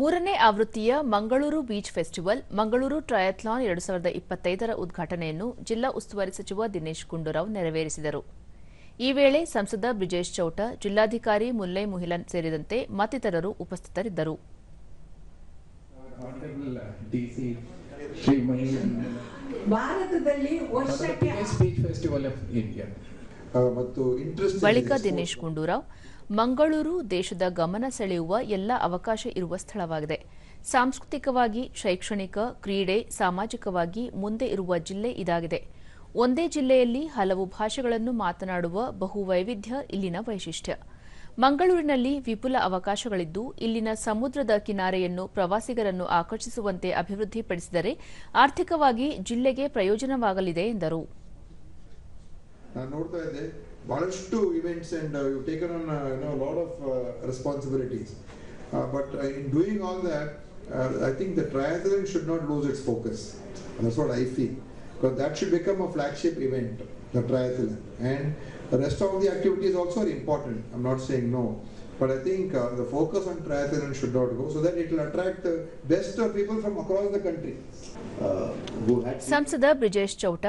ಮೂರನೇ ಆವೃತ್ತಿಯ Mangaluru beach festival Mangaluru triathlon ಎರಡು ಸಾವಿರದ ಇಪ್ಪತ್ತೈದರ ಉದ್ಘಾಟನೆಯನ್ನು ಜಿಲ್ಲಾ ಉಸ್ತುವಾರಿ ಸಚಿವ ದಿನೇಶ್ ಗುಂಡೂರಾವ್ ನೆರವೇರಿಸಿದರು. ಈ ವೇಳೆ ಸಂಸದ ಬ್ರಿಜೇಶ್ ಚೌಟ ಜಿಲ್ಲಾಧಿಕಾರಿ ಮುಲ್ಲೈ ಮುಹಿಲನ್ ಸೇರಿದಂತೆ ಮತ್ತಿತರರು ಉಪಸ್ಥಿತರಿದ್ದರು. ಭಾರತದಲ್ಲಿ ಬಳಿಕ ದಿನೇಶ್ ಗುಂಡೂರಾವ್ ಮಂಗಳೂರು ದೇಶದ ಗಮನ ಸೆಳೆಯುವ ಎಲ್ಲ ಅವಕಾಶ ಇರುವ ಸ್ಥಳವಾಗಿದೆ. ಸಾಂಸ್ಕೃತಿಕವಾಗಿ ಶೈಕ್ಷಣಿಕ ಕ್ರೀಡೆ ಸಾಮಾಜಿಕವಾಗಿ ಮುಂದೆ ಇರುವ ಜಿಲ್ಲೆ ಇದಾಗಿದೆ. ಒಂದೇ ಜಿಲ್ಲೆಯಲ್ಲಿ ಹಲವು ಭಾಷೆಗಳನ್ನು ಮಾತನಾಡುವ ಬಹು ವೈವಿಧ್ಯ ಇಲ್ಲಿನ ವೈಶಿಷ್ಟ್ಯ. ಮಂಗಳೂರಿನಲ್ಲಿ ವಿಪುಲ ಅವಕಾಶಗಳಿದ್ದು ಇಲ್ಲಿನ ಸಮುದ್ರದ ಕಿನಾರೆಯನ್ನು ಪ್ರವಾಸಿಗರನ್ನು ಆಕರ್ಷಿಸುವಂತೆ ಅಭಿವೃದ್ಧಿಪಡಿಸಿದರೆ ಆರ್ಥಿಕವಾಗಿ ಜಿಲ್ಲೆಗೆ ಪ್ರಯೋಜನವಾಗಲಿದೆ ಎಂದರು. ನಾನು ನೋಡ್ತಾ ಇದ್ದೆ ಬಹಳಷ್ಟು events and you taken on no lot of responsibilities but in doing all that I think the triathlon should not lose its focus that's what I feel because that should become a flagship event the triathlon and the rest of the activities also are important. I'm not saying no. But I think uh, the focus on triathlon should not go so that it will attract the best uh, people from across the country. uh, who had ಸಂಸದ ಬ್ರಿಜೇಶ್ ಚೌಟ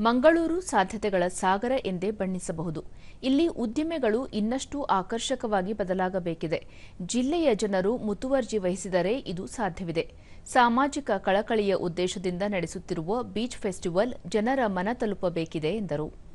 ಮಂಗಳೂರು ಸಾಧ್ಯತೆಗಳ ಸಾಗರ ಎಂದೇ ಬಣ್ಣಿಸಬಹುದು. ಇಲ್ಲಿ ಉದ್ದಿಮೆಗಳು ಇನ್ನಷ್ಟು ಆಕರ್ಷಕವಾಗಿ ಬದಲಾಗಬೇಕಿದೆ. ಜಿಲ್ಲೆಯ ಜನರು ಮುತುವರ್ಜಿ ವಹಿಸಿದರೆ ಇದು ಸಾಧ್ಯವಿದೆ. ಸಾಮಾಜಿಕ ಕಳಕಳಿಯ ಉದ್ದೇಶದಿಂದ ನಡೆಸುತ್ತಿರುವ ಬೀಚ್ ಫೆಸ್ಟಿವಲ್ ಜನರ ಮನ ತಲುಪಬೇಕಿದೆ ಎಂದರು.